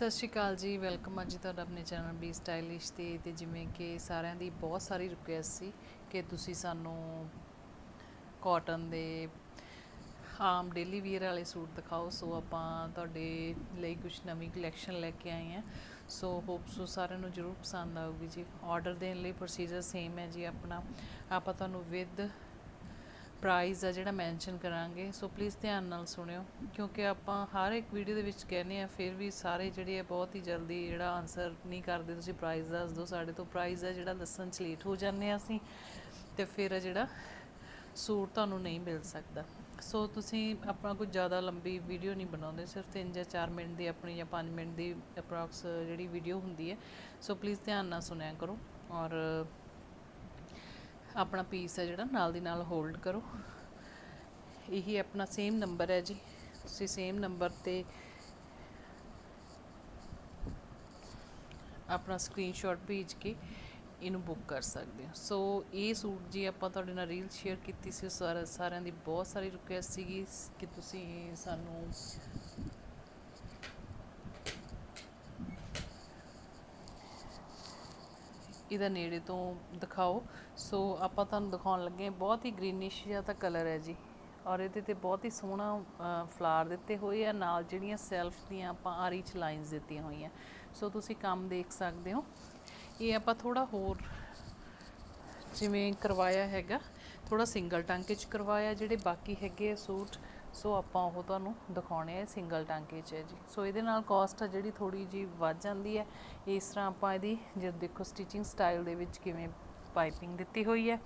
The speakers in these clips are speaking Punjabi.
ਸਤਿ ਸ਼੍ਰੀ ਅਕਾਲ ਜੀ, ਵੈਲਕਮ ਅੱਜ ਤੁਹਾਡਾ ਆਪਣੇ ਚੈਨਲ ਬੀ ਸਟਾਈਲਿਸ਼ ਤੇ ਤੇ ਜਿਵੇਂ ਕਿ ਸਾਰਿਆਂ ਦੀ ਬਹੁਤ ਸਾਰੀ ਰਿਕੁਐਸਟ ਸੀ ਕਿ ਤੁਸੀਂ ਸਾਨੂੰ ਕਾਟਨ ਦੇ ਆਮ ਡੇਲੀ ਵੀਅਰ ਵਾਲੇ ਸੂਟ ਦਿਖਾਓ। ਸੋ ਆਪਾਂ ਤੁਹਾਡੇ ਲਈ ਕੁਝ ਨਵੀਂ ਕਲੈਕਸ਼ਨ ਲੈ ਕੇ ਆਏ ਹਾਂ। ਸੋ ਹੋਪ ਸੋ ਸਾਰਿਆਂ ਨੂੰ ਜਰੂਰ ਪਸੰਦ ਆਊਗੀ ਜੀ। ਆਰਡਰ ਦੇਣ ਲਈ ਪ੍ਰੋਸੀਜਰ ਸੇਮ ਹੈ ਜੀ ਆਪਣਾ। ਆਪਾਂ ਤੁਹਾਨੂੰ ਵਿਦ ਪ੍ਰਾਈਜ਼ ਆ ਜਿਹੜਾ ਮੈਂਸ਼ਨ ਕਰਾਂਗੇ ਸੋ ਪਲੀਜ਼ ਧਿਆਨ ਨਾਲ ਸੁਣਿਓ, ਕਿਉਂਕਿ ਆਪਾਂ ਹਰ ਇੱਕ ਵੀਡੀਓ ਦੇ ਵਿੱਚ ਕਹਿੰਦੇ ਆ, ਫਿਰ ਵੀ ਸਾਰੇ ਜਿਹੜੇ ਆ ਬਹੁਤ ਹੀ ਜਲਦੀ ਜਿਹੜਾ ਆਨਸਰ ਨਹੀਂ ਕਰਦੇ, ਤੁਸੀਂ ਪ੍ਰਾਈਜ਼ ਦੱਸ ਦਿਓ ਸਾਡੇ ਤੋਂ। ਪ੍ਰਾਈਜ਼ ਆ ਜਿਹੜਾ ਦੱਸਣ ਚ ਲੇਟ ਹੋ ਜਾਂਦੇ ਆ ਅਸੀਂ, ਤੇ ਫਿਰ ਜਿਹੜਾ ਸੂਟ ਤੁਹਾਨੂੰ ਨਹੀਂ ਮਿਲ ਸਕਦਾ। ਸੋ ਤੁਸੀਂ ਆਪਣਾ ਕੋਈ ਜ਼ਿਆਦਾ ਲੰਬੀ ਵੀਡੀਓ ਨਹੀਂ ਬਣਾਉਂਦੇ, ਸਿਰਫ 3 ਜਾਂ 4 ਮਿੰਟ ਦੀ ਆਪਣੀ ਜਾਂ 5 ਮਿੰਟ ਦੀ ਅਪਰੋਕਸ ਜਿਹੜੀ ਵੀਡੀਓ ਹੁੰਦੀ ਹੈ ਸੋ ਪਲੀਜ਼ ਧਿਆਨ ਨਾਲ ਸੁਣਿਆ ਕਰੋ। ਔਰ ਆਪਣਾ ਪੀਸ ਹੈ ਜਿਹੜਾ, ਨਾਲ ਦੀ ਨਾਲ ਹੋਲਡ ਕਰੋ। ਇਹੀ ਆਪਣਾ ਸੇਮ ਨੰਬਰ ਹੈ ਜੀ। ਤੁਸੀਂ ਸੇਮ ਨੰਬਰ ਤੇ ਆਪਣਾ ਸਕਰੀਨਸ਼ਾਟ ਭੇਜ ਕੇ ਇਹਨੂੰ ਬੁੱਕ ਕਰ ਸਕਦੇ ਹੋ। ਸੋ ਇਹ ਸੂਟ ਜੀ ਆਪਾਂ ਤੁਹਾਡੇ ਨਾਲ ਰੀਲ ਸ਼ੇਅਰ ਕੀਤੀ ਸੀ ਸਾਰਾ ਸਾਰਿਆਂ ਦੀ ਬਹੁਤ ਸਾਰੀ ਰਿਕੁਐਸਟ ਸੀਗੀ ਕਿ ਤੁਸੀਂ ਸਾਨੂੰ ਇਹਦਾ ਨੇੜੇ ਤੋਂ ਦਿਖਾਓ। ਸੋ ਆਪਾਂ ਤੁਹਾਨੂੰ ਦਿਖਾਉਣ ਲੱਗੇ ਹਾਂ, ਬਹੁਤ ਹੀ ਗ੍ਰੀਨਿਸ਼ ਜਿਹਾ ਤਾਂ ਕਲਰ ਹੈ ਜੀ। ਔਰ ਇਹਦੇ ਤੇ ਬਹੁਤ ਹੀ ਸੋਹਣਾ ਫਲਾਰ ਦਿੱਤੇ ਹੋਏ ਆ। ਨਾਲ ਜਿਹੜੀਆਂ ਸੈਲਫ ਦੀਆਂ ਆਪਾਂ ਆਰੀ ਚ ਲਾਈਨਸ ਦਿੱਤੀਆਂ ਹੋਈਆਂ। ਸੋ ਤੁਸੀਂ ਕੰਮ ਦੇਖ ਸਕਦੇ ਹੋ। ਇਹ ਆਪਾਂ ਥੋੜਾ ਹੋਰ ਜਿਵੇਂ ਕਰਵਾਇਆ ਹੈਗਾ। ਥੋੜਾ ਸਿੰਗਲ ਟਾਂਕੇ ਚ ਕਰਵਾਇਆ, ਜਿਹੜੇ ਬਾਕੀ ਹੈਗੇ ਆ ਸੂਟ। ਸੋ ਆਪਾਂ ਉਹ ਤੁਹਾਨੂੰ ਦਿਖਾਉਣੇ ਆ ਸਿੰਗਲ ਟਾਂਕੇ 'ਚ ਹੈ ਜੀ। ਸੋ ਇਹਦੇ ਨਾਲ ਕਾਸਟ ਆ ਜਿਹੜੀ ਥੋੜੀ ਜੀ ਵੱਧ ਜਾਂਦੀ ਹੈ। ਇਸ ਤਰ੍ਹਾਂ ਆਪਾਂ ਇਹਦੀ ਜਦ ਦੇਖੋ ਸਟਿਚਿੰਗ ਸਟਾਈਲ ਦੇ ਵਿੱਚ ਕਿਵੇਂ ਪਾਈਪਿੰਗ ਦਿੱਤੀ ਹੋਈ ਹੈ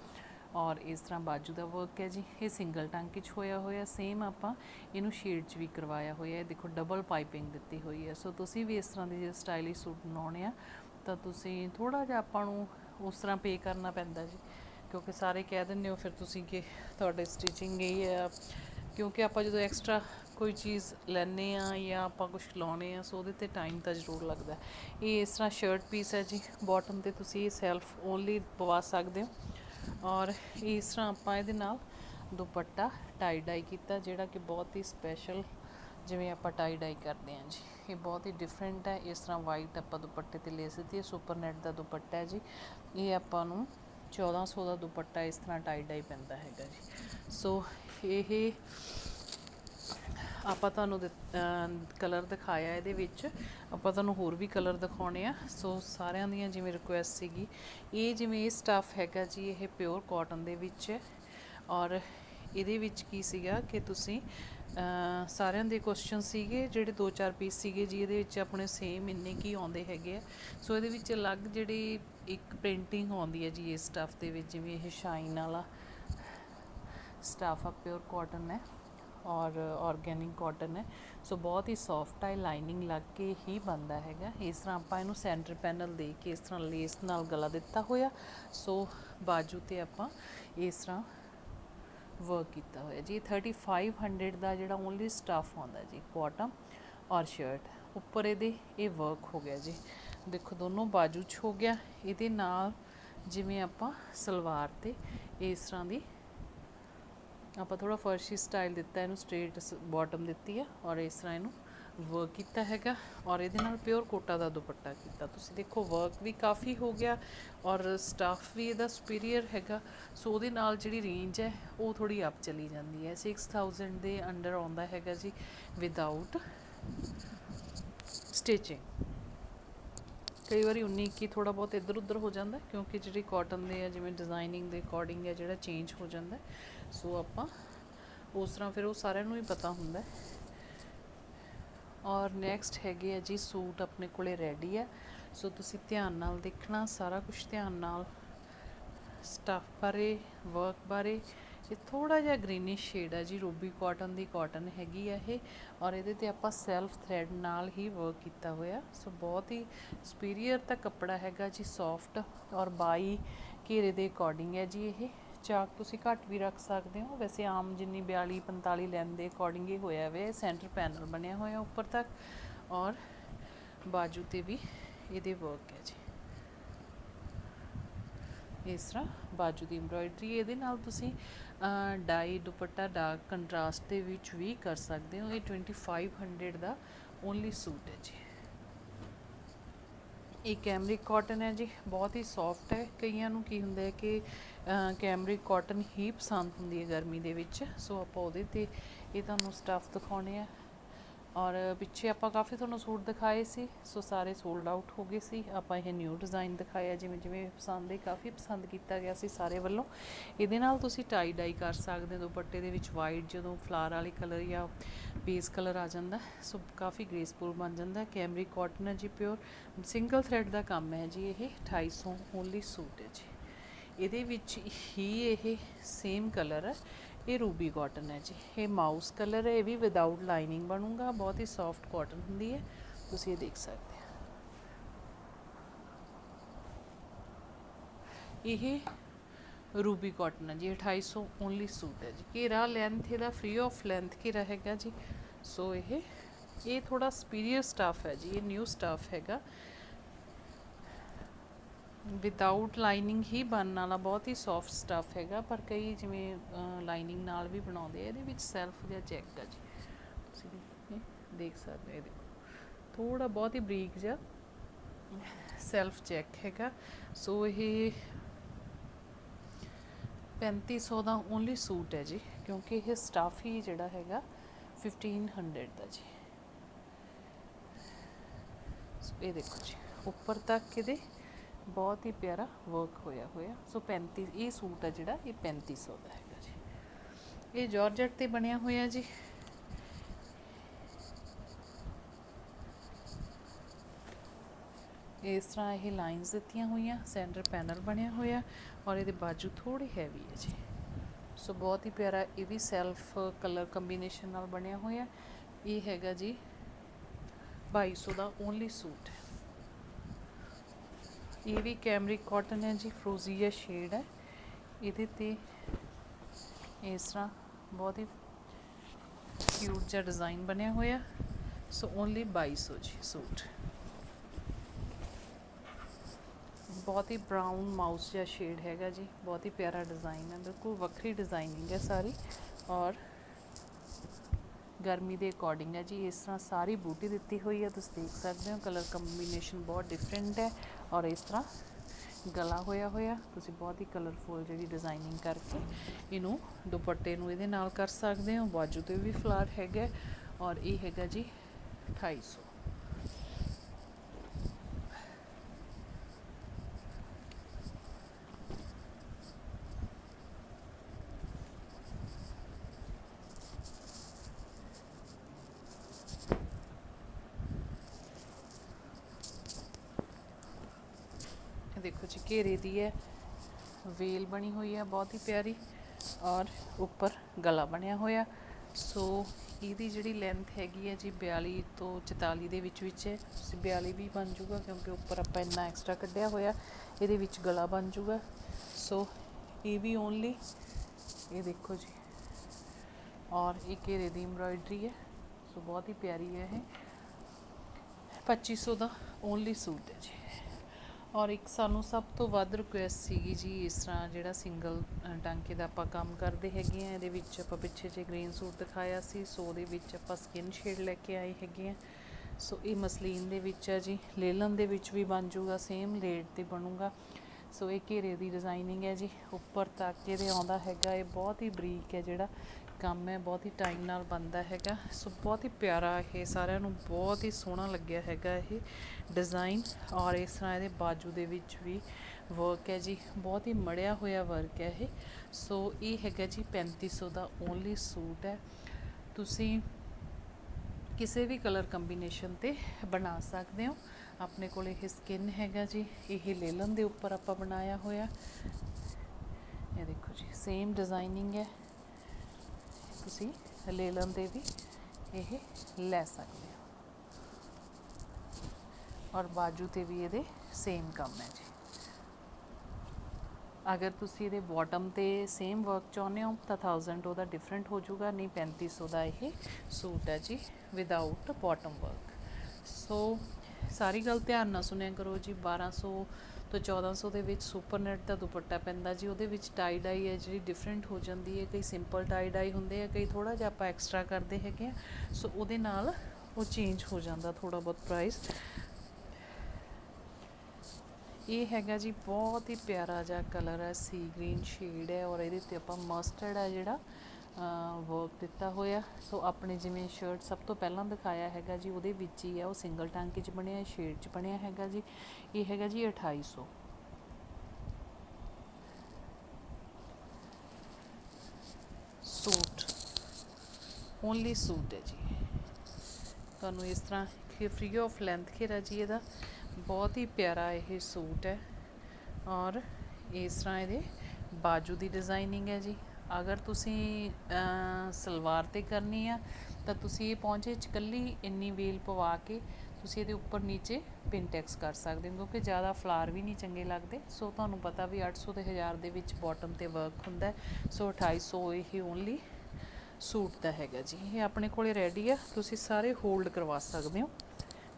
ਔਰ ਇਸ ਤਰ੍ਹਾਂ ਬਾਜੂ ਦਾ ਵਰਕ ਹੈ ਜੀ। ਇਹ ਸਿੰਗਲ ਟਾਂਕੇ 'ਚ ਹੋਇਆ ਹੋਇਆ ਸੇਮ ਆਪਾਂ ਇਹਨੂੰ ਸ਼ੇਡ 'ਚ ਵੀ ਕਰਵਾਇਆ ਹੋਇਆ ਹੈ। ਦੇਖੋ ਡਬਲ ਪਾਈਪਿੰਗ ਦਿੱਤੀ ਹੋਈ ਹੈ। ਸੋ ਤੁਸੀਂ ਵੀ ਇਸ ਤਰ੍ਹਾਂ ਦੇ ਜੇ ਸਟਾਈਲਿਸ਼ ਸੂਟ ਬਣਾਉਣੇ ਆ, ਤਾਂ ਤੁਸੀਂ ਥੋੜਾ ਜਿਹਾ ਆਪਾਂ ਨੂੰ ਉਸ ਤਰ੍ਹਾਂ ਪੇ ਕਰਨਾ ਪੈਂਦਾ ਜੀ। ਕਿਉਂਕਿ ਸਾਰੇ ਕਹਿ ਦਿੰਦੇ ਹੋ, ਫਿਰ ਤੁਸੀਂ ਕਿ ਤੁਹਾਡੇ ਸਟਿਚਿੰਗ ਇਹ ਹੈ ਕਿਉਂਕਿ ਆਪਾਂ ਜਦੋਂ ਐਕਸਟਰਾ ਕੋਈ ਚੀਜ਼ ਲੈਨੇ ਆ ਜਾਂ ਆਪਾਂ ਕੁਝ ਲਾਉਣੇ ਆ ਸੋ ਉਹਦੇ ਤੇ ਟਾਈਮ ਤਾਂ ਜ਼ਰੂਰ ਲੱਗਦਾ ਇਹ ਇਸ ਤਰ੍ਹਾਂ ਸ਼ਰਟ ਪੀਸ ਹੈ ਜੀ ਬਾਟਮ ਤੇ ਤੁਸੀਂ ਇਹ ਸੈਲਫ ਓਨਲੀ ਪਵਾ ਸਕਦੇ ਹੋ। ਔਰ ਇਸ ਤਰ੍ਹਾਂ ਆਪਾਂ ਇਹਦੇ ਨਾਲ ਦੁਪੱਟਾ ਟਾਈ ਡਾਈ ਕੀਤਾ, ਜਿਹੜਾ ਕਿ ਬਹੁਤ ਹੀ ਸਪੈਸ਼ਲ ਜਿਵੇਂ ਆਪਾਂ ਟਾਈ ਡਾਈ ਕਰਦੇ ਹਾਂ ਜੀ। ਇਹ ਬਹੁਤ ਹੀ ਡਿਫਰੈਂਟ ਹੈ, ਇਸ ਤਰ੍ਹਾਂ ਵਾਈਟ ਆਪਾਂ ਦੁਪੱਟੇ ਤੇ ਲੈ ਦਿੱਤੀ ਹੈ ਸੁਪਰ ਨੈਟ ਦਾ ਦੁਪੱਟਾ ਹੈ ਜੀ। ਇਹ ਆਪਾਂ ਨੂੰ 1400 ਦਾ ਦੁਪੱਟਾ ਇਸ ਤਰ੍ਹਾਂ ਟਾਈ ਡਾਈ ਪੈਂਦਾ ਹੈਗਾ ਜੀ। ਸੋ ਇਹ ਆਪਾਂ ਤੁਹਾਨੂੰ ਕਲਰ ਦਿਖਾਇਆ ਇਹਦੇ ਵਿੱਚ। ਆਪਾਂ ਤੁਹਾਨੂੰ ਹੋਰ ਵੀ ਕਲਰ ਦਿਖਾਉਣੇ ਆ। ਸੋ ਸਾਰਿਆਂ ਦੀਆਂ ਜਿਵੇਂ ਰਿਕੁਐਸਟ ਸੀਗੀ, ਇਹ ਜਿਵੇਂ ਇਹ ਸਟਫ ਹੈਗਾ ਜੀ, ਇਹ ਪਿਓਰ ਕਾਟਨ ਦੇ ਵਿੱਚ ਹੈ। ਔਰ ਇਹਦੇ ਵਿੱਚ ਕੀ ਸੀਗਾ ਕਿ ਤੁਸੀਂ ਸਾਰਿਆਂ ਦੇ ਕੁਐਸਚਨ ਸੀਗੇ, ਜਿਹੜੇ 2-4 ਪੀਸ ਸੀਗੇ ਜੀ, ਇਹਦੇ ਵਿੱਚ ਆਪਣੇ ਸੇਮ ਇੰਨੇ ਕੀ ਆਉਂਦੇ ਹੈਗੇ ਆ। ਸੋ ਇਹਦੇ ਵਿੱਚ ਅਲੱਗ ਜਿਹੜੀ ਇੱਕ ਪ੍ਰਿੰਟਿੰਗ ਆਉਂਦੀ ਹੈ ਜੀ ਇਸ ਸਟੱਫ ਦੇ ਵਿੱਚ, ਜਿਵੇਂ ਇਹ ਸ਼ਾਈਨ ਵਾਲਾ। ਸਟਫ ਆ ਪਿਓਰ ਕਾਟਨ ਹੈ ਔਰ ਆਰਗੈਨਿਕ ਕਾਟਨ ਹੈ ਸੋ ਬਹੁਤ ਹੀ ਸੌਫਟ ਹੈ ਲਾਈਨਿੰਗ ਲੱਗ ਕੇ ਹੀ ਬੰਦਾ ਹੈਗਾ ਇਸ ਤਰ੍ਹਾਂ ਆਪਾਂ ਇਹਨੂੰ ਸੈਂਟਰ ਪੈਨਲ ਦੇ ਕੇ ਇਸ ਤਰ੍ਹਾਂ ਲੇਸ ਨਾਲ ਗਲਾ ਦਿੱਤਾ ਹੋਇਆ ਸੋ ਬਾਜੂ ਤੇ ਆਪਾਂ ਇਸ ਤਰ੍ਹਾਂ ਵਰਕ ਕੀਤਾ ਹੋਇਆ ਜੀ 3500 ਦਾ ਜਿਹੜਾ ਓਨਲੀ ਸਟਫ ਆਉਂਦਾ ਜੀ ਬਾਟਮ ਔਰ ਸ਼ਰਟ ਉੱਪਰ ਇਹਦੇ ਇਹ ਵਰਕ ਹੋ ਗਿਆ ਜੀ ਦੇਖੋ ਦੋਨੋਂ ਬਾਜੂ 'ਚ ਹੋ ਗਿਆ ਇਹਦੇ ਨਾਲ ਜਿਵੇਂ ਆਪਾਂ ਸਲਵਾਰ ਤੇ ਇਸ ਤਰ੍ਹਾਂ ਦੀ ਆਪਾਂ ਥੋੜਾ ਫਰਸ਼ੀ ਸਟਾਈਲ ਦਿੱਤਾ, ਇਹਨੂੰ ਸਟ੍ਰੇਟ ਬਾਟਮ ਦਿੱਤੀ ਆ ਔਰ ਇਸ ਤਰ੍ਹਾਂ ਇਹਨੂੰ ਵਰਕ ਕੀਤਾ ਹੈਗਾ ਔਰ ਇਹਦੇ ਨਾਲ ਪਿਓਰ ਕੋਟਾ ਦਾ ਦੁਪੱਟਾ ਕੀਤਾ। ਤੁਸੀਂ ਦੇਖੋ ਵਰਕ ਵੀ ਕਾਫੀ ਹੋ ਗਿਆ ਔਰ ਸਟਾਫ ਵੀ ਇਹਦਾ ਸੁਪੀਰੀਅਰ ਹੈਗਾ, ਸੋ ਉਹਦੇ ਨਾਲ ਜਿਹੜੀ ਰੇਂਜ ਹੈ, ਉਹ ਥੋੜੀ ਅਪ ਚਲੀ ਜਾਂਦੀ ਹੈ। 6000 ਦੇ ਅੰਡਰ ਆਉਂਦਾ ਹੈਗਾ ਜੀ ਵਿਦਆਊਟ ਸਟਿਚਿੰਗ ਕਈ ਵਾਰੀ 19 ਕੀ ਥੋੜਾ ਬਹੁਤ ਇੱਧਰ ਉੱਧਰ ਹੋ ਜਾਂਦਾ ਕਿਉਂਕਿ ਜਿਹੜੀ ਕਾਟਨ ਦੇ ਆ, ਜਿਵੇਂ ਡਿਜ਼ਾਈਨਿੰਗ ਦੇ ਅਕੋਰਡਿੰਗ ਹੈ ਜਿਹੜਾ ਚੇਂਜ ਹੋ ਜਾਂਦਾ ਸੋ ਆਪਾਂ ਉਸ ਤਰ੍ਹਾਂ ਫਿਰ ਉਹ ਸਾਰਿਆਂ ਨੂੰ ਹੀ ਪਤਾ ਹੁੰਦਾ ਔਰ ਨੈਕਸਟ ਹੈਗੇ ਆ ਜੀ ਸੂਟ ਆਪਣੇ ਕੋਲੇ ਰੈਡੀ ਹੈ ਸੋ ਤੁਸੀਂ ਧਿਆਨ ਨਾਲ ਦੇਖਣਾ, ਸਾਰਾ ਕੁਝ ਧਿਆਨ ਨਾਲ ਸਟਫ ਬਾਰੇ ਵਰਕ ਬਾਰੇ ਇਹ ਥੋੜਾ ਜਿਹਾ ਗ੍ਰੀਨਿਸ਼ ਸ਼ੇਡ ਹੈ ਜੀ, ਰੂਬੀ ਕਾਟਨ ਦੀ ਕਾਟਨ ਹੈਗੀ ਆ ਇਹ ਔਰ ਇਹਦੇ ਤੇ ਆਪਾਂ ਸੈਲਫ ਥ੍ਰੈਡ ਨਾਲ ਹੀ ਵਰਕ ਕੀਤਾ ਹੋਇਆ। ਸੋ ਬਹੁਤ ਹੀ ਸੁਪੀਰੀਅਰ ਤਾਂ ਕੱਪੜਾ ਹੈਗਾ ਜੀ ਸੌਫਟ ਔਰ ਬਾਈ ਘੇਰੇ ਦੇ ਅਕੋਰਡਿੰਗ ਹੈ ਜੀ ਇਹ। ਚਾਕ ਤੁਸੀਂ ਘੱਟ ਵੀ ਰੱਖ ਸਕਦੇ ਹੋ। ਵੈਸੇ ਆਮ ਜਿੰਨੀ 42 45 ਲੈਣ ਦੇ ਅਕੋਰਡਿੰਗ ਹੀ ਹੋਇਆ ਵੇ ਸੈਂਟਰ ਪੈਨਲ ਬਣਿਆ ਹੋਇਆ ਉੱਪਰ ਤੱਕ ਔਰ ਬਾਜੂ ਤੇ ਵੀ ਇਹਦੇ ਵਰਕ ਹੈ ਜੀ। ਇਸ ਤਰ੍ਹਾਂ ਬਾਜੂ ਦੀ ਐਮਬ੍ਰਾਇਡਰੀ ਇਹਦੇ ਨਾਲ ਤੁਸੀਂ ਡਾਈ ਦੁਪੱਟਾ ਡਾਰਕ ਕੰਟਰਾਸਟ ਦੇ ਵਿੱਚ ਵੀ ਕਰ ਸਕਦੇ ਹੋ। ਇਹ 2500 ਦਾ ਓਨਲੀ ਸੂਟ ਹੈ ਜੀ। ਇਹ ਕੈਮਰਿਕ ਕਾਟਨ ਹੈ ਜੀ। ਬਹੁਤ ਹੀ ਸੌਫਟ ਹੈ। ਕਈਆਂ ਨੂੰ ਕੀ ਹੁੰਦਾ ਹੈ ਕਿ ਕੈਮਰਿਕ ਕਾਟਨ ਹੀ ਪਸੰਦ ਹੁੰਦੀ ਹੈ ਗਰਮੀ ਦੇ ਵਿੱਚ। ਸੋ ਆਪਾਂ ਉਹਦੇ ਤੇ ਇਹ ਤੁਹਾਨੂੰ ਸਟੱਫ ਦਿਖਾਉਣੇ ਆ। ਔਰ ਪਿੱਛੇ ਆਪਾਂ ਕਾਫੀ ਤੁਹਾਨੂੰ ਸੂਟ ਦਿਖਾਏ ਸੀ, ਸੋ ਸਾਰੇ ਸੋਲਡ ਆਊਟ ਹੋ ਗਏ ਸੀ। ਆਪਾਂ ਇਹ ਨਿਊ ਡਿਜ਼ਾਈਨ ਦਿਖਾਇਆ, ਜਿਵੇਂ ਜਿਵੇਂ ਪਸੰਦ ਹੈ ਕਾਫੀ ਪਸੰਦ ਕੀਤਾ ਗਿਆ ਸੀ ਸਾਰੇ ਵੱਲੋਂ। ਇਹਦੇ ਨਾਲ ਤੁਸੀਂ ਟਾਈ ਡਾਈ ਕਰ ਸਕਦੇ ਹੋ, ਦੁਪੱਟੇ ਦੇ ਵਿੱਚ ਵਾਈਟ ਜਦੋਂ ਫਲਾਰ ਵਾਲੇ ਕਲਰ ਜਾਂ ਬੇਸ ਕਲਰ ਆ ਜਾਂਦਾ, ਸੋ ਕਾਫੀ ਗ੍ਰੇਸਫੁਲ ਬਣ ਜਾਂਦਾ ਕੈਮਰੀ ਕਾਟਨ ਹੈ ਜੀ ਪਿਓਰ ਸਿੰਗਲ ਥ੍ਰੈਡ ਦਾ ਕੰਮ ਹੈ ਜੀ ਇਹ 2800 ਓਨਲੀ ਸੂਟ ਹੈ ਜੀ। ਇਹਦੇ ਵਿੱਚ ਹੀ ਇਹ ਸੇਮ ਕਲਰ ਹੈ। ਇਹ ਰੂਬੀ ਕਾਟਨ ਹੈ ਜੀ ਇਹ ਮਾਊਸ ਕਲਰ ਹੈ ਇਹ ਵੀ ਵਿਦਆਊਟ ਲਾਈਨਿੰਗ ਬਣੂਗਾ ਬਹੁਤ ਹੀ ਸੌਫਟ ਕਾਟਨ ਹੁੰਦੀ ਹੈ ਤੁਸੀਂ ਇਹ ਦੇਖ ਸਕਦੇ ਹੋ ਇਹ ਰੂਬੀ ਕਾਟਨ ਹੈ ਜੀ 2800 ਓਨਲੀ ਸੂਟ ਹੈ ਜੀ ਘੇਰਾ ਲੈਂਥ ਇਹਦਾ ਫ੍ਰੀ ਆਫ ਲੈਂਥ ਘੇਰਾ ਹੈਗਾ ਜੀ ਸੋ ਇਹ ਇਹ ਥੋੜਾ ਸੁਪੀਰੀਅਰ ਸਟਾਫ ਹੈ ਜੀ ਇਹ ਨਿਊ ਸਟਾਫ ਹੈਗਾ ਵਿਦਆਊਟ ਲਾਈਨਿੰਗ ਹੀ ਬਣਨ ਵਾਲਾ ਬਹੁਤ ਹੀ ਸੌਫਟ ਸਟਫ ਹੈਗਾ, ਪਰ ਕਈ ਜਿਵੇਂ ਲਾਈਨਿੰਗ ਨਾਲ ਵੀ ਬਣਾਉਂਦੇ ਆ, ਇਹਦੇ ਵਿੱਚ ਸੈਲਫ ਜਿਹਾ ਚੈੱਕ ਆ ਜੀ। ਤੁਸੀਂ ਦੇਖ ਸਕਦੇ ਹੋ, ਇਹ ਦੇਖੋ। ਥੋੜਾ ਬਹੁਤ ਹੀ ਬਰੀਕ ਜਿਹਾ ਸੈਲਫ ਚੈੱਕ ਹੈਗਾ। ਸੋ ਇਹ 3500 ਦਾ ਓਨਲੀ ਸੂਟ ਹੈ ਜੀ, ਕਿਉਂਕਿ ਇਹ ਸਟਾਫ ਹੀ ਜਿਹੜਾ ਹੈਗਾ 1500 ਦਾ ਜੀ। ਇਹ ਦੇਖੋ ਜੀ, ਉੱਪਰ ਤੱਕ ਇਹਦੇ ਬਹੁਤ ਹੀ ਪਿਆਰਾ ਵਰਕ ਹੋਇਆ ਹੋਇਆ। ਸੋ 35 ਇਹ ਸੂਟ ਆ ਜਿਹੜਾ, ਇਹ 3500 ਦਾ ਹੈਗਾ ਜੀ। ਇਹ ਜਾਰਜਟ ਤੇ ਬਣਿਆ ਹੋਇਆ ਜੀ। ਇਸ ਤਰ੍ਹਾਂ ਇਹ ਲਾਈਨਸ ਦਿੱਤੀਆਂ ਹੋਈਆਂ ਸੈਂਟਰ ਪੈਨਲ ਬਣਿਆ ਹੋਇਆ ਔਰ ਇਹਦੇ ਬਾਜੂ ਥੋੜੀ ਹੈਵੀ ਹੈ ਜੀ। ਸੋ ਬਹੁਤ ਹੀ ਪਿਆਰਾ ਇਹ ਵੀ ਸੈਲਫ ਕਲਰ ਕੰਬੀਨੇਸ਼ਨ ਨਾਲ ਬਣਿਆ ਹੋਇਆ। ਇਹ ਹੈਗਾ ਜੀ 2200 ਦਾ ਓਨਲੀ ਸੂਟ ਹੈ। ਇਹ ਵੀ ਕੈਮਰਿਕ ਕਾਟਨ ਹੈ ਜੀ, ਫਰੋਜ਼ੀ ਜਿਹਾ ਸ਼ੇਡ ਹੈ। ਇਹਦੇ ਤੇ ਇਸ ਤਰ੍ਹਾਂ ਬਹੁਤ ਹੀ ਕਿਊਟ ਜਿਹਾ ਡਿਜ਼ਾਈਨ ਬਣਿਆ ਹੋਇਆ। ਸੋ ਓਨਲੀ 2200 ਜੀ ਸੂਟ ਬਹੁਤ ਹੀ ਬਰਾਊਨ ਮਾਊਸ ਜਿਹਾ ਸ਼ੇਡ ਹੈਗਾ ਜੀ। ਬਹੁਤ ਹੀ ਪਿਆਰਾ ਡਿਜ਼ਾਈਨ ਹੈ, ਬਿਲਕੁਲ ਵੱਖਰੀ ਡਿਜ਼ਾਈਨਿੰਗ ਹੈ ਸਾਰੀ। ਔਰ ਗਰਮੀ ਦੇ ਅਕੋਰਡਿੰਗ ਹੈ ਜੀ, ਇਸ ਤਰ੍ਹਾਂ ਸਾਰੀ ਬੂਟੀ ਦਿੱਤੀ ਹੋਈ ਹੈ, ਤੁਸੀਂ ਦੇਖ ਸਕਦੇ ਹੋ। ਕਲਰ ਕੰਬੀਨੇਸ਼ਨ ਬਹੁਤ ਡਿਫਰੈਂਟ ਹੈ। ਔਰ ਇਸ ਤਰ੍ਹਾਂ ਗਲਾ ਹੋਇਆ ਹੋਇਆ, ਤੁਸੀਂ ਬਹੁਤ ਹੀ ਕਲਰਫੁਲ ਜਿਹੜੀ ਡਿਜ਼ਾਈਨਿੰਗ ਕਰਕੇ ਇਹਨੂੰ ਦੁਪੱਟੇ ਨੂੰ ਇਹਦੇ ਨਾਲ ਕਰ ਸਕਦੇ ਹੋ। ਬਾਜੂ ਤੇ ਵੀ ਫਲਾਰ ਹੈਗਾ ਔਰ ਇਹ ਹੈਗਾ ਜੀ 2800 ਇਹ ਦੇਖੋ ਜੀ ਘੇਰੇ ਦੀ ਹੈ। ਵੇਲ ਬਣੀ ਹੋਈ ਹੈ, ਬਹੁਤ ਹੀ ਪਿਆਰੀ ਔਰ ਉੱਪਰ ਗਲਾ ਬਣਿਆ ਹੋਇਆ। ਸੋ ਇਹਦੀ ਜਿਹੜੀ ਲੈਂਥ ਹੈਗੀ ਹੈ ਜੀ 42 ਤੋਂ 44 ਦੇ ਵਿੱਚ ਵਿੱਚ ਹੈ। ਤੁਸੀਂ 42 ਵੀ ਬਣ ਜੂਗਾ ਕਿਉਂਕਿ ਉੱਪਰ ਆਪਾਂ ਇੰਨਾ ਐਕਸਟਰਾ ਕੱਢਿਆ ਹੋਇਆ, ਇਹਦੇ ਵਿੱਚ ਗਲਾ ਬਣ ਜੂਗਾ ਸੋ ਇਹ ਵੀ ਓਨਲੀ ਇਹ ਦੇਖੋ ਜੀ। ਔਰ ਇਹ ਘੇਰੇ ਦੀ ਐਮਬ੍ਰਾਇਡਰੀ ਹੈ। ਸੋ ਬਹੁਤ ਹੀ ਪਿਆਰੀ ਹੈ ਇਹ। 2500 ਦਾ ਓਨਲੀ ਸੂਟ ਹੈ ਜੀ। ਔਰ ਇੱਕ ਸਾਨੂੰ ਸਭ ਤੋਂ ਵੱਧ ਰਿਕੁਐਸਟ ਸੀਗੀ ਜੀ ਇਸ ਤਰ੍ਹਾਂ ਜਿਹੜਾ ਸਿੰਗਲ ਟਾਂਕੇ ਦਾ ਆਪਾਂ ਕੰਮ ਕਰਦੇ ਹੈਗੇ ਆ, ਇਹਦੇ ਵਿੱਚ ਆਪਾਂ ਪਿੱਛੇ ਜੇ ਗ੍ਰੀਨ ਸੂਟ ਦਿਖਾਇਆ ਸੀ, ਸੋ ਉਹਦੇ ਵਿੱਚ ਆਪਾਂ ਸਕਿਨ ਸ਼ੇਡ ਲੈ ਕੇ ਆਏ ਹੈਗੇ ਆ। ਸੋ ਇਹ ਮਸਲੀਨ ਦੇ ਵਿੱਚ ਹੈ ਜੀ, ਲੇਲਨ ਦੇ ਵਿੱਚ ਵੀ ਬਣ ਜਾਊਗਾ ਸੇਮ ਰੇਟ ਤੇ ਬਣੂਗਾ। ਸੋ ਇਹ ਘੇਰੇ ਦੀ ਡਿਜ਼ਾਈਨਿੰਗ ਹੈ ਜੀ, ਉੱਪਰ ਤੱਕ ਇਹਦੇ ਆਉਂਦਾ ਹੈਗਾ, ਇਹ ਬਹੁਤ ਹੀ ਬਰੀਕ ਹੈ ਜਿਹੜਾ ਕੰਮ ਹੈ, ਬਹੁਤ ਹੀ ਟਾਈਮ ਨਾਲ ਬਣਦਾ ਹੈਗਾ। ਸੋ ਬਹੁਤ ਹੀ ਪਿਆਰਾ ਇਹ ਸਾਰਿਆਂ ਨੂੰ ਬਹੁਤ ਹੀ ਸੋਹਣਾ ਲੱਗਿਆ ਹੈਗਾ ਇਹ ਡਿਜ਼ਾਈਨ ਔਰ ਇਸ ਤਰ੍ਹਾਂ ਇਹਦੇ ਬਾਜੂ ਦੇ ਵਿੱਚ ਵੀ ਵਰਕ ਹੈ ਜੀ। ਬਹੁਤ ਹੀ ਮੜਿਆ ਹੋਇਆ ਵਰਕ ਹੈ ਇਹ। ਸੋ ਇਹ ਹੈਗਾ ਜੀ 3500 ਦਾ ਓਨਲੀ ਸੂਟ ਹੈ। ਤੁਸੀਂ ਕਿਸੇ ਵੀ ਕਲਰ ਕੰਬੀਨੇਸ਼ਨ ਤੇ ਬਣਾ ਸਕਦੇ ਹੋ। ਆਪਣੇ ਕੋਲ ਇਹ ਸਕਿਨ ਹੈਗਾ ਜੀ। ਇਹ ਲੇਲਨ ਦੇ ਉੱਪਰ ਆਪਾਂ ਬਣਾਇਆ ਹੋਇਆ। ਇਹ ਦੇਖੋ ਜੀ ਸੇਮ ਡਿਜ਼ਾਈਨਿੰਗ ਹੈ। ਤੁਸੀਂ ਲੇਲਨ ਦੇ ਵੀ ਇਹ ਲੈ ਸਕਦੇ ਹੋ। ਔਰ ਬਾਜੂ ਤੇ ਵੀ ਇਹਦੇ ਸੇਮ ਕੰਮ ਹੈ ਜੀ। ਅਗਰ ਤੁਸੀਂ ਇਹਦੇ ਬਾਟਮ ਤੇ ਸੇਮ ਵਰਕ ਚਾਹੁੰਦੇ ਹੋ ਤਾਂ 1000 ਉਹਦਾ ਡਿਫਰੈਂਟ ਹੋ ਜਾਊਗਾ, ਨਹੀਂ 3500 ਦਾ ਇਹ ਸੂਟ ਹੈ ਜੀ ਵਿਦਆਊਟ ਬਾਟਮ ਵਰਕ ਸੋ ਸਾਰੀ ਗੱਲ ਧਿਆਨ ਨਾਲ ਸੁਣਿਆ ਕਰੋ ਜੀ 1200 ਤੋਂ 1400 ਦੇ ਵਿੱਚ ਸੁਪਰ ਨੈਟ ਦਾ ਦੁਪੱਟਾ ਪੈਂਦਾ ਜੀ, ਉਹਦੇ ਵਿੱਚ ਟਾਈ ਡਾਈ ਹੈ ਜਿਹੜੀ ਡਿਫਰੈਂਟ ਹੋ ਜਾਂਦੀ ਹੈ, ਕਈ ਸਿੰਪਲ ਟਾਈ ਡਾਈ ਹੁੰਦੇ ਆ, ਕਈ ਥੋੜਾ ਜਿਹਾ ਆਪਾਂ ਐਕਸਟਰਾ ਕਰਦੇ ਹੈਗੇ ਆ, ਸੋ ਉਹਦੇ ਨਾਲ ਉਹ ਚੇਂਜ ਹੋ ਜਾਂਦਾ ਥੋੜਾ ਬਹੁਤ ਪ੍ਰਾਈਸ ਇਹ ਹੈਗਾ ਜੀ ਬਹੁਤ ਹੀ ਪਿਆਰਾ ਜਿਹਾ ਕਲਰ ਹੈ ਸੀ ਗ੍ਰੀਨ ਸ਼ੇਡ ਹੈ ਔਰ ਇਹਦੇ ਤੇ ਆਪਾਂ ਮਸਟਰਡ ਹੈ ਜਿਹੜਾ ਵਰਕ ਦਿੱਤਾ ਹੋਇਆ। ਸੋ ਆਪਣੇ ਜਿਵੇਂ ਸ਼ਰਟ ਸਭ ਤੋਂ ਪਹਿਲਾਂ ਦਿਖਾਇਆ ਹੈਗਾ ਜੀ, ਉਹਦੇ ਵਿੱਚ ਹੀ ਹੈ, ਉਹ ਸਿੰਗਲ ਟਾਂਕੇ 'ਚ ਬਣਿਆ ਸ਼ੇਡ 'ਚ ਬਣਿਆ ਹੈਗਾ ਜੀ। ਇਹ ਹੈਗਾ ਜੀ 2800 ਸੂਟ ਓਨਲੀ ਸੂਟ ਹੈ ਜੀ। ਤੁਹਾਨੂੰ ਇਸ ਤਰ੍ਹਾਂ ਕਿ ਫ੍ਰੀ ਆਫ ਲੈਂਥ ਘੇਰਾ ਜੀ ਇਹਦਾ। ਬਹੁਤ ਹੀ ਪਿਆਰਾ ਇਹ ਸੂਟ ਹੈ। ਔਰ ਇਸ ਤਰ੍ਹਾਂ ਇਹਦੇ ਬਾਜੂ ਦੀ ਡਿਜ਼ਾਈਨਿੰਗ ਹੈ ਜੀ। ਅਗਰ ਤੁਸੀਂ ਸਲਵਾਰ ਤੇ ਕਰਨੀ ਆ, ਤਾਂ ਤੁਸੀਂ ਇਹ ਪਹੁੰਚੇ ਚ ਇਕੱਲੀ ਇੰਨੀ ਵੇਲ ਪਵਾ ਕੇ ਤੁਸੀਂ ਇਹਦੇ ਉੱਪਰ ਨੀਚੇ ਪਿੰਟੈਕਸ ਕਰ ਸਕਦੇ ਹੋ, ਕਿਉਂਕਿ ਜ਼ਿਆਦਾ ਫਲਾਰ ਵੀ ਨਹੀਂ ਚੰਗੇ ਲੱਗਦੇ। ਸੋ ਤੁਹਾਨੂੰ ਪਤਾ ਵੀ 800 ਤੇ 1000 ਦੇ ਵਿੱਚ ਬਾਟਮ ਤੇ ਵਰਕ ਹੁੰਦਾ ਹੈ। ਸੋ 2800 ਇਹ ਓਨਲੀ ਸੂਟ ਦਾ ਹੈਗਾ ਜੀ। ਇਹ ਆਪਣੇ ਕੋਲੇ ਰੈਡੀ ਆ, ਤੁਸੀਂ ਸਾਰੇ ਹੋਲਡ ਕਰਵਾ ਸਕਦੇ ਹੋ।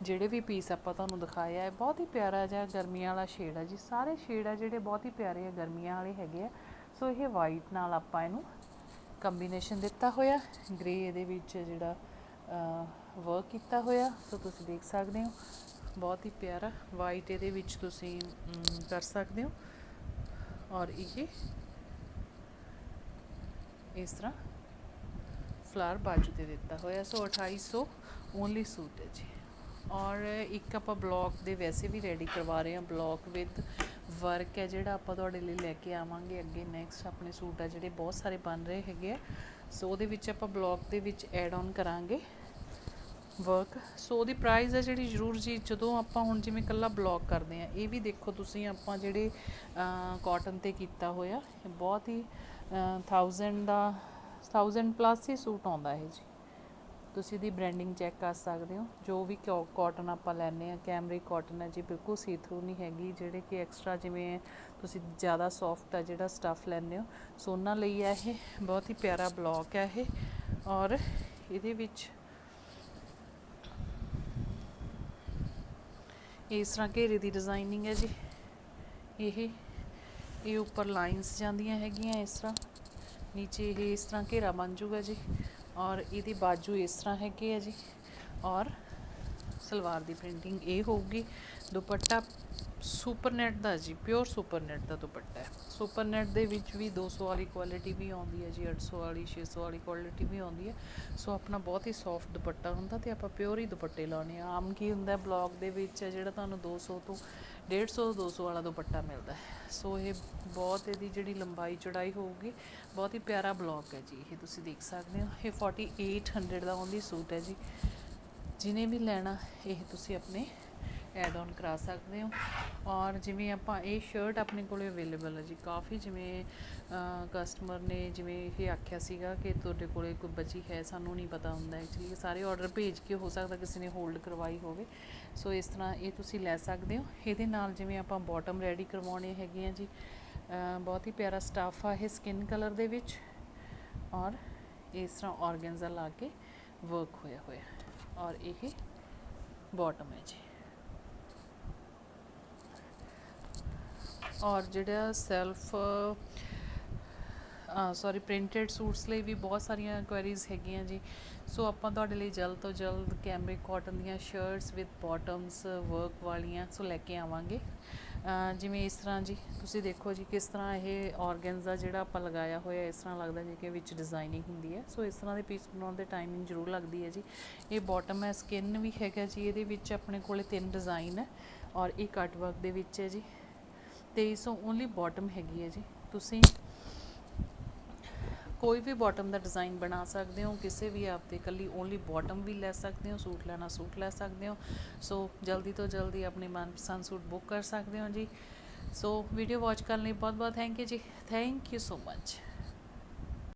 ਜਿਹੜੇ ਵੀ ਪੀਸ ਆਪਾਂ ਤੁਹਾਨੂੰ ਦਿਖਾਇਆ ਹੈ ਬਹੁਤ ਹੀ ਪਿਆਰਾ ਜਿਹਾ ਗਰਮੀਆਂ ਵਾਲਾ ਸ਼ੇਡ ਆ ਜੀ। ਸਾਰੇ ਸ਼ੇਡ ਆ ਜਿਹੜੇ ਬਹੁਤ ਹੀ ਪਿਆਰੇ ਆ ਗਰਮੀਆਂ ਵਾਲੇ ਹੈਗੇ ਆ। ਸੋ ਇਹ ਵਾਈਟ ਨਾਲ ਆਪਾਂ ਇਹਨੂੰ ਕੰਬੀਨੇਸ਼ਨ ਦਿੱਤਾ ਹੋਇਆ ਗ੍ਰੇ ਇਹਦੇ ਵਿੱਚ ਜਿਹੜਾ ਵਰਕ ਕੀਤਾ ਹੋਇਆ ਸੋ ਤੁਸੀਂ ਦੇਖ ਸਕਦੇ ਹੋ। ਬਹੁਤ ਹੀ ਪਿਆਰਾ ਵਾਈਟ ਇਹਦੇ ਵਿੱਚ ਤੁਸੀਂ ਕਰ ਸਕਦੇ ਹੋ। ਔਰ ਇਹ ਇਸ ਤਰ੍ਹਾਂ ਫਲਾਰ ਬਾਜੂ ਤੇ ਦਿੱਤਾ ਹੋਇਆ। ਸੋ 2800 ਓਨਲੀ ਸੂਟ ਹੈ ਜੀ। ਔਰ ਇੱਕ ਆਪਾਂ ਬਲੌਕ ਦੇ ਵੈਸੇ ਵੀ ਰੈਡੀ ਕਰਵਾ ਰਹੇ ਹਾਂ। ਬਲੌਕ ਵਿਦ ਵਰਕ ਹੈ ਜਿਹੜਾ ਆਪਾਂ ਤੁਹਾਡੇ ਲਈ ਲੈ ਕੇ ਆਵਾਂਗੇ ਅੱਗੇ ਨੈਕਸਟ ਆਪਣੇ ਸੂਟ ਆ ਜਿਹੜੇ ਬਹੁਤ ਸਾਰੇ ਬਣ ਰਹੇ ਹੈਗੇ ਆ। ਸੋ ਉਹਦੇ ਵਿੱਚ ਆਪਾਂ ਬਲੌਕ ਦੇ ਵਿੱਚ ਐਡ ਆਨ ਕਰਾਂਗੇ ਵਰਕ ਸੋ ਉਹਦੀ ਪ੍ਰਾਈਸ ਹੈ ਜਿਹੜੀ ਜ਼ਰੂਰ ਜੀ, ਜਦੋਂ ਆਪਾਂ ਹੁਣ ਜਿਵੇਂ ਕੱਲਾ ਬਲੌਕ ਕਰਦੇ ਆ ਇਹ ਵੀ ਦੇਖੋ ਤੁਸੀਂ ਆਪਾਂ ਜਿਹੜੇ ਕਾਟਨ ਤੇ ਕੀਤਾ ਹੋਇਆ ਬਹੁਤ ਹੀ 1000 ਦਾ 1000 ਪਲੱਸ ਹੀ ਸੂਟ ਆਉਂਦਾ ਹੈ ਜੀ। ਤੁਸੀਂ ਇਹਦੀ ਬ੍ਰਾਂਡਿੰਗ ਚੈੱਕ ਕਰ ਸਕਦੇ ਹੋ। ਜੋ ਵੀ ਕਾਟਨ ਆਪਾਂ ਲੈਨੇ ਆ ਕੈਮਰਿਕ ਕਾਟਨ ਹੈ ਜੀ, ਬਿਲਕੁਲ ਸੀ ਥਰੂ ਨਹੀਂ ਹੈਗੀ। ਜਿਹੜੇ ਕਿ ਐਕਸਟਰਾ ਜਿਵੇਂ ਤੁਸੀਂ ਜ਼ਿਆਦਾ ਸੌਫਟ ਆ ਜਿਹੜਾ ਸਟੱਫ ਲੈਨੇ ਹੋ। ਸੋ ਉਹਨਾਂ ਲਈ ਹੈ ਇਹ ਬਹੁਤ ਹੀ ਪਿਆਰਾ ਬਲੌਕ ਹੈ ਇਹ। ਔਰ ਇਹਦੇ ਵਿੱਚ ਇਸ ਤਰ੍ਹਾਂ ਘੇਰੇ ਦੀ ਡਿਜ਼ਾਈਨਿੰਗ ਹੈ ਜੀ। ਇਹ ਇਹ ਉੱਪਰ ਲਾਈਨਸ ਜਾਂਦੀਆਂ ਹੈਗੀਆਂ ਇਸ ਤਰ੍ਹਾਂ। ਨੀਚੇ ਇਹ ਇਸ ਤਰ੍ਹਾਂ ਘੇਰਾ ਬਣ ਜਾਊਗਾ ਜੀ। ਔਰ ਇਹਦੀ ਬਾਜੂ ਇਸ ਤਰ੍ਹਾਂ ਹੈਗੀ ਹੈ ਜੀ। ਔਰ ਸਲਵਾਰ ਦੀ ਪ੍ਰਿੰਟਿੰਗ ਇਹ ਹੋਊਗੀ। ਦੁਪੱਟਾ ਸੁਪਰ ਨੈਟ ਦਾ ਜੀ ਪਿਓਰ ਸੁਪਰ ਨੈਟ ਦਾ ਦੁਪੱਟਾ ਹੈ। ਸੁਪਰ ਨੈਟ ਦੇ ਵਿੱਚ ਵੀ 200 ਵਾਲੀ ਕੁਆਲਿਟੀ ਵੀ ਆਉਂਦੀ ਹੈ ਜੀ 800 ਵਾਲੀ 600 ਵਾਲੀ ਕੁਆਲਿਟੀ ਵੀ ਆਉਂਦੀ ਹੈ। ਸੋ ਆਪਣਾ ਬਹੁਤ ਹੀ ਸੌਫਟ ਦੁਪੱਟਾ ਹੁੰਦਾ ਤੇ ਆਪਾਂ ਪਿਓਰ ਹੀ ਦੁਪੱਟੇ ਲਾਉਣੇ ਆ। ਆਮ ਕੀ ਹੁੰਦਾ ਬਲੌਗ ਦੇ ਵਿੱਚ ਹੈ, ਜਿਹੜਾ ਤੁਹਾਨੂੰ 200 ਤੋਂ 150 200 ਵਾਲਾ ਦੁਪੱਟਾ ਮਿਲਦਾ ਸੋ ਇਹ ਬਹੁਤ ਇਹਦੀ ਜਿਹੜੀ ਲੰਬਾਈ ਚੜਾਈ ਹੋਊਗੀ, ਬਹੁਤ ਹੀ ਪਿਆਰਾ ਬਲੌਕ ਹੈ ਜੀ, ਇਹ ਤੁਸੀਂ ਦੇਖ ਸਕਦੇ ਹੋ। ਇਹ 4800 ਦਾ ਓਨਲੀ ਸੂਟ ਹੈ ਜੀ। ਜਿਹਨੇ ਵੀ ਲੈਣਾ, ਇਹ ਤੁਸੀਂ ਆਪਣੇ ਐਡ ਔਨ ਕਰਾ ਸਕਦੇ ਹੋ। ਔਰ ਜਿਵੇਂ ਆਪਾਂ ਇਹ ਸ਼ਰਟ ਆਪਣੇ ਕੋਲੇ ਅਵੇਲੇਬਲ ਹੈ ਜੀ। ਕਾਫੀ ਜਿਵੇਂ ਕਸਟਮਰ ਨੇ ਜਿਵੇਂ ਇਹ ਆਖਿਆ ਸੀਗਾ ਕਿ ਤੁਹਾਡੇ ਕੋਲੇ ਕੋਈ ਬਚੀ ਹੈ, ਸਾਨੂੰ ਨਹੀਂ ਪਤਾ ਹੁੰਦਾ ਐਕਚੁਅਲੀ ਸਾਰੇ ਆਰਡਰ ਭੇਜ ਕੇ ਹੋ ਸਕਦਾ ਕਿਸੇ ਨੇ ਹੋਲਡ ਕਰਵਾਈ ਹੋਵੇ। ਸੋ ਇਸ ਤਰ੍ਹਾਂ ਇਹ ਤੁਸੀਂ ਲੈ ਸਕਦੇ ਹੋ। ਇਹਦੇ ਨਾਲ ਜਿਵੇਂ ਆਪਾਂ ਬਾਟਮ ਰੈਡੀ ਕਰਵਾਉਣੇ ਹੈਗੇ ਆ ਜੀ। ਬਹੁਤ ਹੀ ਪਿਆਰਾ ਸਟਾਫ ਆ ਇਹ ਸਕਿਨ ਕਲਰ ਦੇ ਵਿੱਚ। ਔਰ ਇਸ ਤਰ੍ਹਾਂ ਆਰਗੈਂਜ਼ਾ ਲਾ ਕੇ ਵਰਕ ਹੋਇਆ ਹੋਇਆ। ਔਰ ਇਹ ਬਾਟਮ ਹੈ ਜੀ। ਔਰ ਜਿਹੜਾ ਸੈਲਫ ਸੌਰੀ ਪ੍ਰਿੰਟਡ ਸੂਟਸ ਲਈ ਵੀ ਬਹੁਤ ਸਾਰੀਆਂ ਕੁਐਰੀਜ਼ ਹੈਗੀਆਂ ਜੀ। ਸੋ ਆਪਾਂ ਤੁਹਾਡੇ ਲਈ ਜਲਦ ਤੋਂ ਜਲਦ ਕੈਮਰਿਕ ਕਾਟਨ ਦੀਆਂ ਸ਼ਰਟਸ ਵਿਦ ਬਾਟਮਸ ਵਰਕ ਵਾਲੀਆਂ ਸੋ ਲੈ ਕੇ ਆਵਾਂਗੇ। ਜਿਵੇਂ ਇਸ ਤਰ੍ਹਾਂ ਜੀ, ਤੁਸੀਂ ਦੇਖੋ ਜੀ ਕਿਸ ਤਰ੍ਹਾਂ ਇਹ ਆਰਗੈਂਜ਼ਾ ਜਿਹੜਾ ਆਪਾਂ ਲਗਾਇਆ ਹੋਇਆ, ਇਸ ਤਰ੍ਹਾਂ ਲੱਗਦਾ ਜੀ ਕਿ ਵਿੱਚ ਡਿਜ਼ਾਈਨਿੰਗ ਹੁੰਦੀ ਹੈ। ਸੋ ਇਸ ਤਰ੍ਹਾਂ ਦੇ ਪੀਸ ਬਣਾਉਣ ਦੇ ਟਾਈਮਿੰਗ ਜ਼ਰੂਰ ਲੱਗਦੀ ਹੈ ਜੀ। ਇਹ ਬਾਟਮ ਹੈ ਸਕਿਨ ਵੀ ਹੈਗਾ ਜੀ, ਇਹਦੇ ਵਿੱਚ ਆਪਣੇ ਕੋਲੇ ਤਿੰਨ ਡਿਜ਼ਾਈਨ ਹੈ ਔਰ ਇਹ ਕੱਟ ਵਰਕ ਦੇ ਵਿੱਚ ਹੈ ਜੀ। 2300 ਓਨਲੀ ਬਾਟਮ ਹੈਗੀ ਹੈ ਜੀ। ਤੁਸੀਂ ਕੋਈ ਵੀ ਬਾਟਮ ਦਾ ਡਿਜ਼ਾਈਨ ਬਣਾ ਸਕਦੇ ਹੋ, ਕਿਸੇ ਵੀ ਆਪ ਤੇ ਕੱਲੀ ਓਨਲੀ ਬਾਟਮ ਵੀ ਲੈ ਸਕਦੇ ਹੋ, ਸੂਟ ਲੈਣਾ ਸੂਟ ਲੈ ਸਕਦੇ ਹੋ। ਸੋ ਜਲਦੀ ਤੋਂ ਜਲਦੀ ਆਪਣੇ ਮਨਪਸੰਦ ਸੂਟ ਬੁੱਕ ਕਰ ਸਕਦੇ ਹੋ ਜੀ। ਸੋ ਵੀਡੀਓ ਵਾਚ ਕਰਨ ਲਈ ਬਹੁਤ ਬਹੁਤ ਥੈਂਕ ਯੂ ਜੀ। Thank you so much